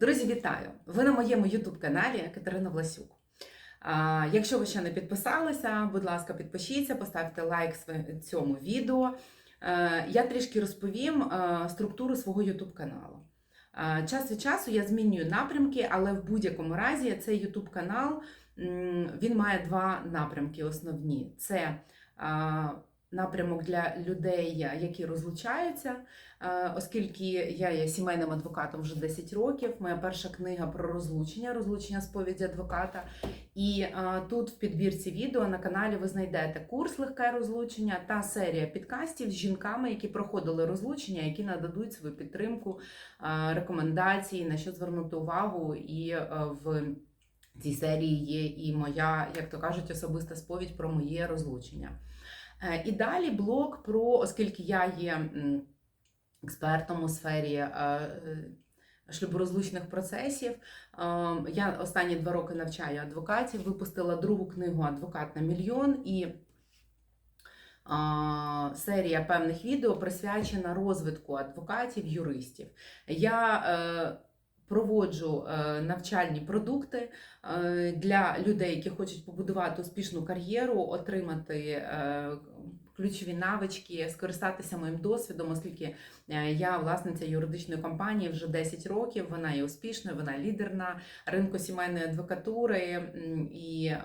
Друзі, вітаю! Ви на моєму ютуб-каналі Катерина Власюк. Якщо ви ще не підписалися, будь ласка, підпишіться, поставте лайк цьому відео. Е, Я трішки розповім е, структуру свого ютуб каналу. Час від часу я змінюю напрямки, але в будь-якому разі цей ютуб канал він має два напрямки основні: це напрямок для людей, які розлучаються. Е, Оскільки я є сімейним адвокатом вже 10 років, моя перша книга про розлучення, розлучення сповіді адвоката. І е, тут в підбірці відео на каналі ви знайдете курс легке розлучення та серія підкастів з жінками, які проходили розлучення, які нададуть свою підтримку, е, рекомендації, на що звернути увагу. І е, в цій серії є і моя, як то кажуть, особиста сповідь про моє розлучення. Е, І далі блок про, оскільки я є. експертом у сфері е, е, шлюборозлучних процесів. Я останні два роки навчаю адвокатів, випустила другу книгу Адвокат на мільйон і серія певних відео присвячена розвитку адвокатів, юристів. Я проводжу е, навчальні продукти е, для людей, які хочуть побудувати успішну кар'єру, отримати е, ключові навички, скористатися моїм досвідом, оскільки е, я власниця юридичної компанії вже 10 років. Вона є успішною, вона лідер на ринку сімейної адвокатури. І е,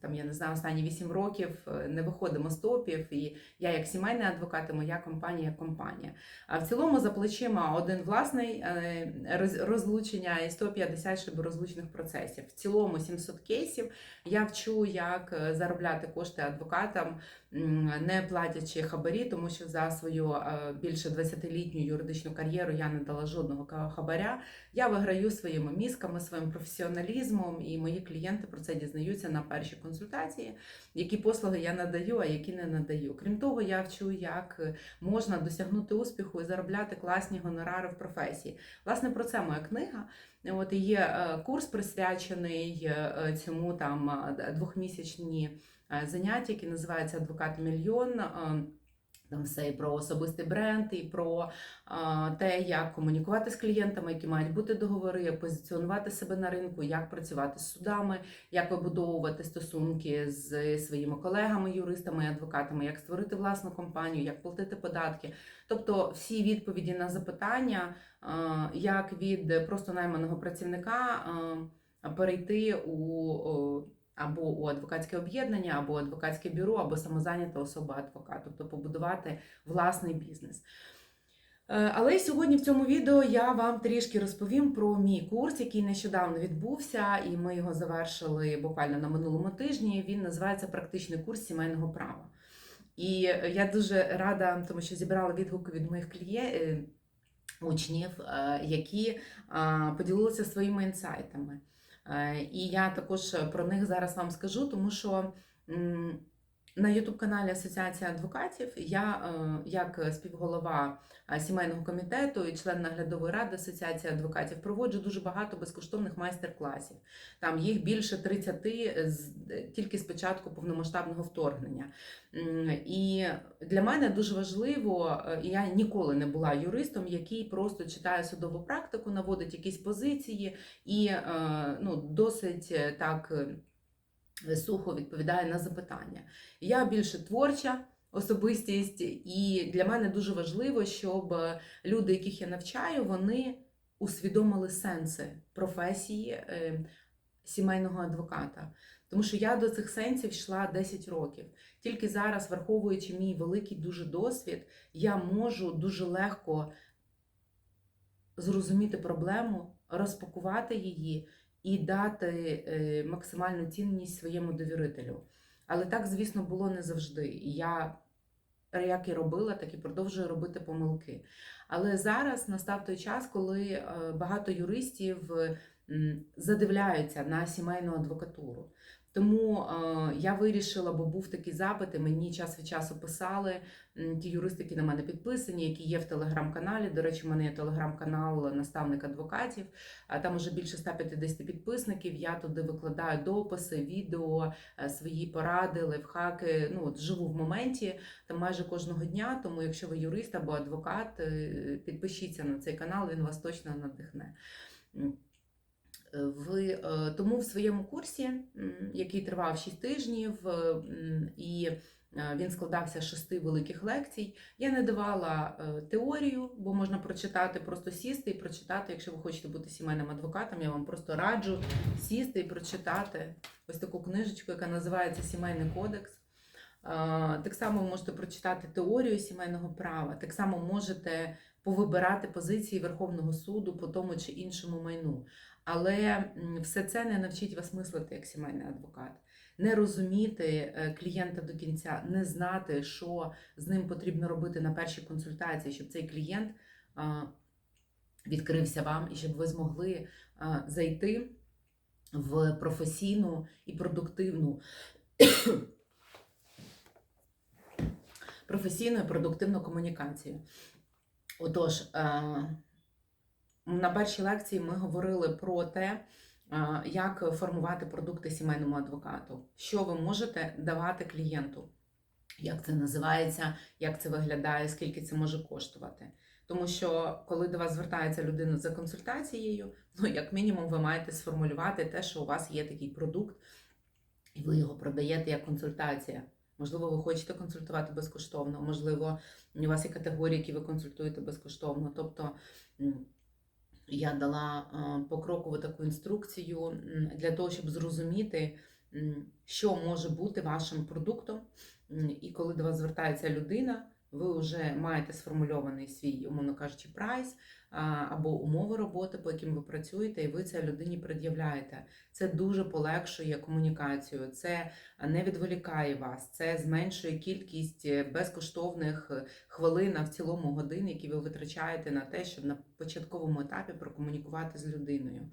там я не знаю, останні 8 років е, не виходимо з топів. І я як сімейний адвокат, і моя компанія як компанія. А в цілому за плечима один власний роз- розлучення і 150 шлюборозлучних процесів. В цілому 700 кейсів. Я вчу, як заробляти кошти адвокатам, не платячи хабарі, тому що за свою е, більше 20-літню юридичну кар'єру я не дала жодного хабаря. Я виграю своїми мізками, своїм професіоналізмом, і мої клієнти про це дізнаються на першій консультації, які послуги я надаю, а які не надаю. Крім того, я вчу, як можна досягнути успіху і заробляти класні гонорари в професії. Власне, про це моя книга. От є е, курс присвячений е, цьому там двохмісячні е, заняття, які називаються Адвокат Мільйон. Е, Там все і про особистий бренд, і про а, те, як комунікувати з клієнтами, які мають бути договори, як позиціонувати себе на ринку, як працювати з судами, як вибудовувати стосунки з своїми колегами, юристами адвокатами, як створити власну компанію, як платити податки. Тобто всі відповіді на запитання, а, як від просто найманого працівника а, перейти у або у адвокатське об'єднання, або адвокатське бюро, або самозайнята особа адвокат, тобто побудувати власний бізнес. Е, Але сьогодні в цьому відео я вам трішки розповім про мій курс, який нещодавно відбувся, і ми його завершили буквально на минулому тижні. Він називається Практичний курс сімейного права. І я дуже рада, тому що зібрала відгуки від моїх клієнтів, учнів, е, які поділилися своїми інсайтами. Е, І я також про них зараз вам скажу, тому що на Ютуб-каналі Асоціація адвокатів я, е, як співголова е, сімейного комітету і член наглядової ради Асоціації адвокатів, проводжу дуже багато безкоштовних майстер-класів. Там їх більше 30 з, тільки з початку повномасштабного вторгнення. І для мене дуже важливо, е, я ніколи не була юристом, який просто читає судову практику, наводить якісь позиції і е, ну, досить е, так е, сухо відповідає на запитання. Я більше творча особистість, і для мене дуже важливо, щоб е, люди, яких я навчаю, вони усвідомили сенси професії е, сімейного адвоката. Тому що я до цих сенсів йшла 10 років. Тільки зараз, враховуючи мій великий дуже досвід, я можу дуже легко зрозуміти проблему, розпакувати її і дати е, максимальну цінність своєму довірителю. Але так, звісно, було не завжди. Я як і робила, так і продовжую робити помилки. Але зараз настав той час, коли е, багато юристів задивляються на сімейну адвокатуру. Тому е, я вирішила, бо був такий запит, і мені час від часу писали ті юристи, які на мене підписані, які є в телеграм-каналі. До речі, у мене є телеграм-канал Наставник адвокатів. Там уже більше 150 підписників. Я туди викладаю дописи, відео, е, свої поради, лайфхаки. Ну от живу в моменті там майже кожного дня. Тому, якщо ви юрист або адвокат, е, підпишіться на цей канал, він вас точно надихне. М, е, тому в своєму курсі, який тривав 6 тижнів, е, і е, він складався з шести великих лекцій, я не давала теорію, бо можна прочитати, просто сісти і прочитати. Якщо ви хочете бути сімейним адвокатом, я вам просто раджу сісти і прочитати ось таку книжечку, яка називається Сімейний кодекс. Так само ви можете прочитати теорію сімейного права, так само можете повибирати позиції Верховного суду по тому чи іншому майну. Але все це не навчить вас мислити як сімейний адвокат, не розуміти е, клієнта до кінця, не знати, що з ним потрібно робити на першій консультації, щоб цей клієнт відкрився вам і щоб ви змогли зайти в професійну і продуктивну професійну і продуктивну комунікацію. Отож, е, на першій лекції ми говорили про те, е, як формувати продукти сімейному адвокату, що ви можете давати клієнту, як це називається, як це виглядає, скільки це може коштувати. Тому що коли до вас звертається людина за консультацією, ну як мінімум, ви маєте сформулювати те, що у вас є такий продукт, і ви його продаєте як консультація. Можливо, ви хочете консультувати безкоштовно, можливо, у вас є категорії, які ви консультуєте безкоштовно. Тобто я дала е, покрокову таку інструкцію для того, щоб зрозуміти, що може бути вашим продуктом. І коли до вас звертається людина, ви вже маєте сформульований свій, умовно кажучи, прайс або умови роботи, по яким ви працюєте, і ви це людині пред'являєте. Це дуже полегшує комунікацію, це не відволікає вас, це зменшує кількість е, безкоштовних е, хвилин, а в цілому годин, які ви витрачаєте на те, щоб на початковому етапі прокомунікувати з людиною.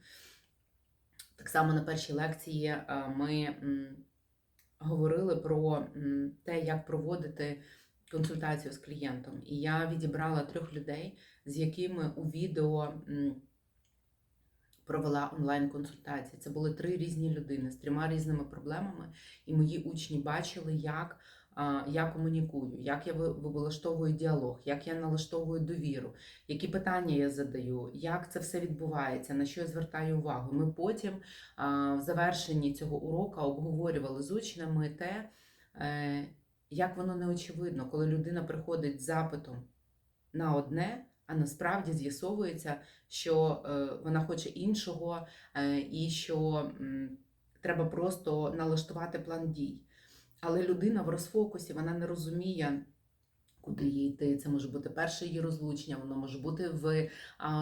Так само на першій лекції е, ми говорили про те, як проводити консультацію з клієнтом. І я відібрала трьох людей, з якими у відео провела онлайн-консультації. Це були три різні людини з трьома різними проблемами, і мої учні бачили, як я комунікую, як я вилаштовую діалог, як я налаштовую довіру, які питання я задаю, як це все відбувається, на що я звертаю увагу. Ми потім в завершенні цього уроку обговорювали з учнями те, е, як воно не очевидно, коли людина приходить з запитом на одне, а насправді з'ясовується, що е, вона хоче іншого, е, і що треба просто налаштувати план дій. Але людина в розфокусі, вона не розуміє. Куди їй йти? Це може бути перше її розлучення, воно може бути в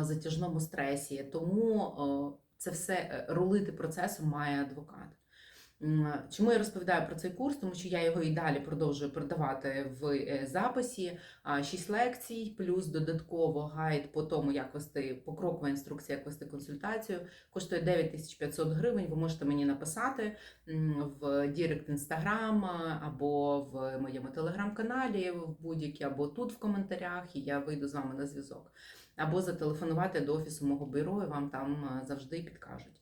затяжному стресі. Тому це все е, рулити процесом має адвокат. Чому я розповідаю про цей курс? Тому що я його і далі продовжую продавати в е, записі. А, Шість лекцій, плюс додатково гайд по тому, як вести покрокова інструкція, як вести консультацію. Коштує 9500 гривень. Ви можете мені написати в Дірект Інстаграм або в моєму телеграм-каналі, в будь-які, або тут в коментарях, і я вийду з вами на зв'язок. Або зателефонувати до офісу мого бюро, і вам там завжди підкажуть.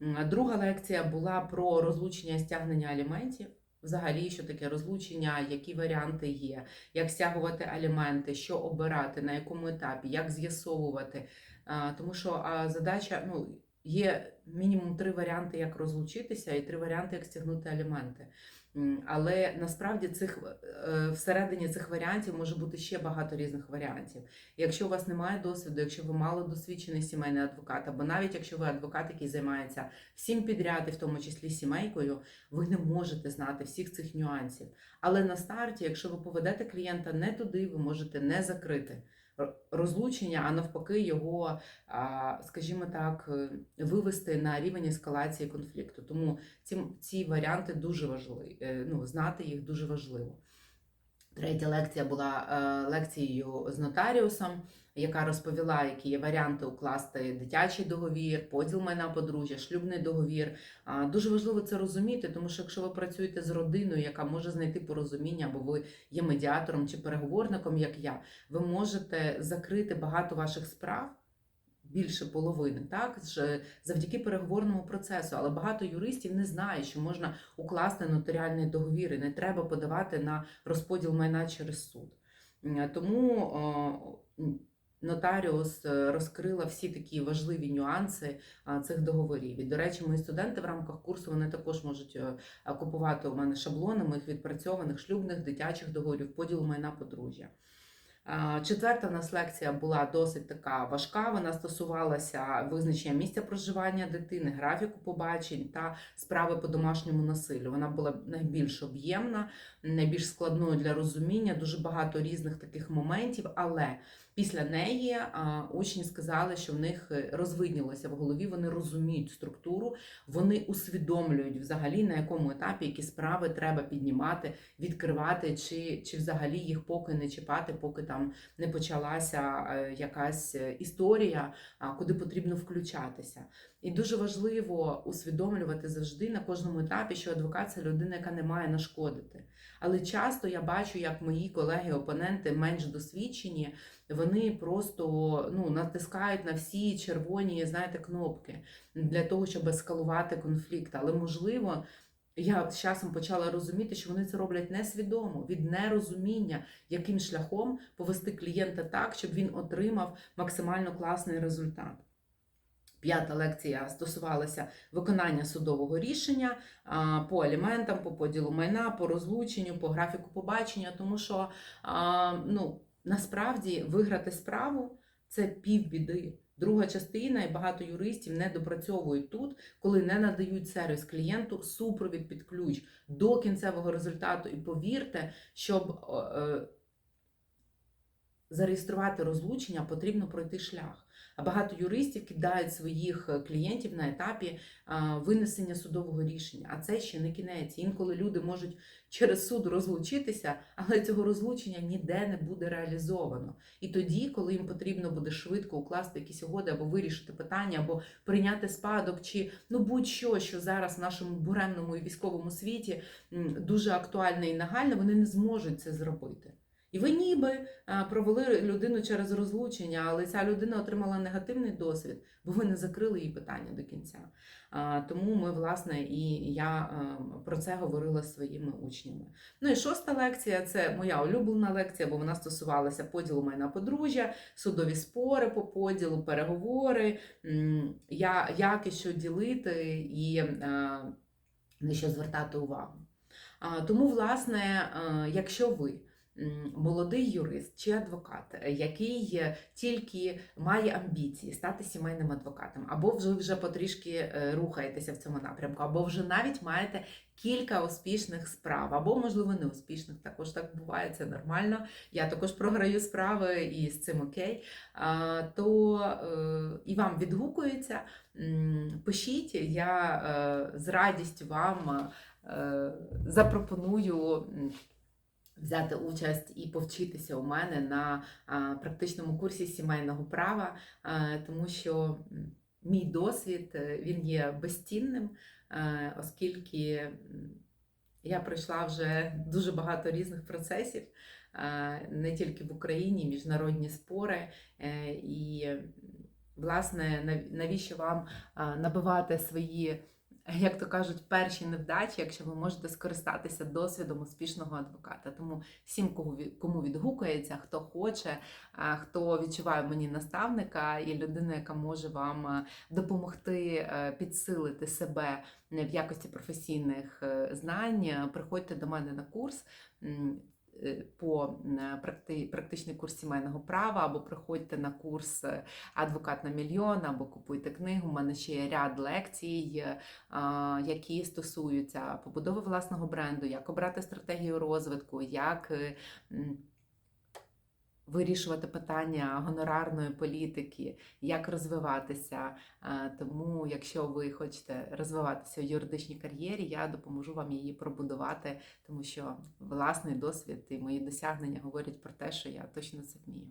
Друга лекція була про розлучення стягнення аліментів. Взагалі, що таке розлучення, які варіанти є, як стягувати аліменти, що обирати, на якому етапі, як з'ясовувати. Тому що задача ну, є мінімум три варіанти, як розлучитися, і три варіанти, як стягнути аліменти. Але насправді цих е, всередині цих варіантів може бути ще багато різних варіантів. Якщо у вас немає досвіду, якщо ви мало досвідчений сімейний адвокат, або навіть якщо ви адвокат, який займається всім підряд, і в тому числі сімейкою, ви не можете знати всіх цих нюансів. Але на старті, якщо ви поведете клієнта не туди, ви можете не закрити розлучення, а навпаки, його, скажімо так, е, вивести на рівень ескалації конфлікту. Тому ці, ці варіанти дуже важливі. е, Ну, знати їх дуже важливо. Третя лекція була е, лекцією з нотаріусом, яка розповіла, які є варіанти укласти дитячий договір, поділ майна подружжя, шлюбний договір. Дуже важливо це розуміти, тому що якщо ви працюєте з родиною, яка може знайти порозуміння, або ви є медіатором чи переговорником, як я, ви можете закрити багато ваших справ. Більше половини, так завдяки переговорному процесу, але багато юристів не знають, що можна укласти нотаріальний договір і не треба подавати на розподіл майна через суд. Тому нотаріус е, розкрила всі такі важливі нюанси цих договорів. І, до речі, мої студенти в рамках курсу вони також можуть е, купувати у мене шаблони моїх відпрацьованих шлюбних дитячих договорів, поділу майна подружжя. А, Четверта в нас лекція була досить така важка. Вона стосувалася визначення місця проживання дитини, графіку побачень та справи по домашньому насиллю. Вона була найбільш об'ємна, найбільш складною для розуміння, дуже багато різних таких моментів. Але після неї учні сказали, що в них е, розвиднілося в голові, вони розуміють структуру, вони усвідомлюють взагалі на якому етапі які справи треба піднімати, відкривати, чи, чи взагалі їх поки не чіпати, поки там не почалася е, якась е, історія, куди потрібно включатися. І дуже важливо усвідомлювати завжди на кожному етапі, що адвокат це людина, яка не має нашкодити. Але часто я бачу, як мої колеги-опоненти менш досвідчені, вони просто ну, натискають на всі червоні, знаєте, кнопки для того, щоб ескалувати конфлікт. Але можливо. Я з часом почала розуміти, що вони це роблять несвідомо від нерозуміння, яким шляхом повести клієнта так, щоб він отримав максимально класний результат. П'ята лекція стосувалася виконання судового рішення по аліментам, по поділу майна, по розлученню, по графіку побачення, тому що ну, насправді виграти справу це півбіди. Друга частина, і багато юристів не допрацьовують тут, коли не надають сервіс клієнту супровід під ключ до кінцевого результату. І повірте, щоб е, зареєструвати розлучення, потрібно пройти шлях. Багато юристів кидають своїх е, клієнтів на етапі винесення судового рішення. А це ще не кінець. Інколи люди можуть через суд розлучитися, але цього розлучення ніде не буде реалізовано. І тоді, коли їм потрібно буде швидко укласти якісь угоди або вирішити питання, або прийняти спадок, чи ну будь-що, що зараз в нашому буремному і військовому світі дуже актуальне і нагальне, вони не зможуть це зробити. І ви ніби провели людину через розлучення, але ця людина отримала негативний досвід, бо ви не закрили її питання до кінця. Тому ми, власне, і я про це говорила з своїми учнями. Ну і шоста лекція це моя улюблена лекція, бо вона стосувалася поділу майна подружжя, судові спори по поділу, переговори, як і що ділити і на що звертати увагу. Тому, власне, якщо ви молодий юрист чи адвокат, е, який е, тільки має амбіції стати сімейним адвокатом, або вже вже потрішки е, рухаєтеся в цьому напрямку, або вже навіть маєте кілька успішних справ, або, можливо, неуспішних. Також так буває, це нормально. Я також програю справи і з цим окей. То і вам відгукується. Пишіть, я з радістю вам запропоную. Взяти участь і повчитися у мене на практичному курсі сімейного права, тому що мій досвід е, він є безцінним, е, оскільки я пройшла вже дуже багато різних процесів, е, не тільки в Україні, міжнародні спори. І, власне, навіщо вам набивати свої як то кажуть, перші невдачі, якщо ви можете скористатися досвідом успішного адвоката. Тому всім, кому відгукується, хто хоче, хто відчуває мені наставника і людину, яка може вам е, допомогти е, підсилити себе в якості професійних е, знань, е, приходьте до мене на курс. По практичний курс сімейного права, або приходьте на курс е, Адвокат на мільйон, або купуйте книгу. У мене ще є ряд лекцій, е, які стосуються побудови власного бренду, як обрати стратегію розвитку, як е, вирішувати питання гонорарної політики, як розвиватися. Тому, якщо ви хочете розвиватися в юридичній кар'єрі, я допоможу вам її пробудувати, тому що власний досвід і мої досягнення говорять про те, що я точно це вмію.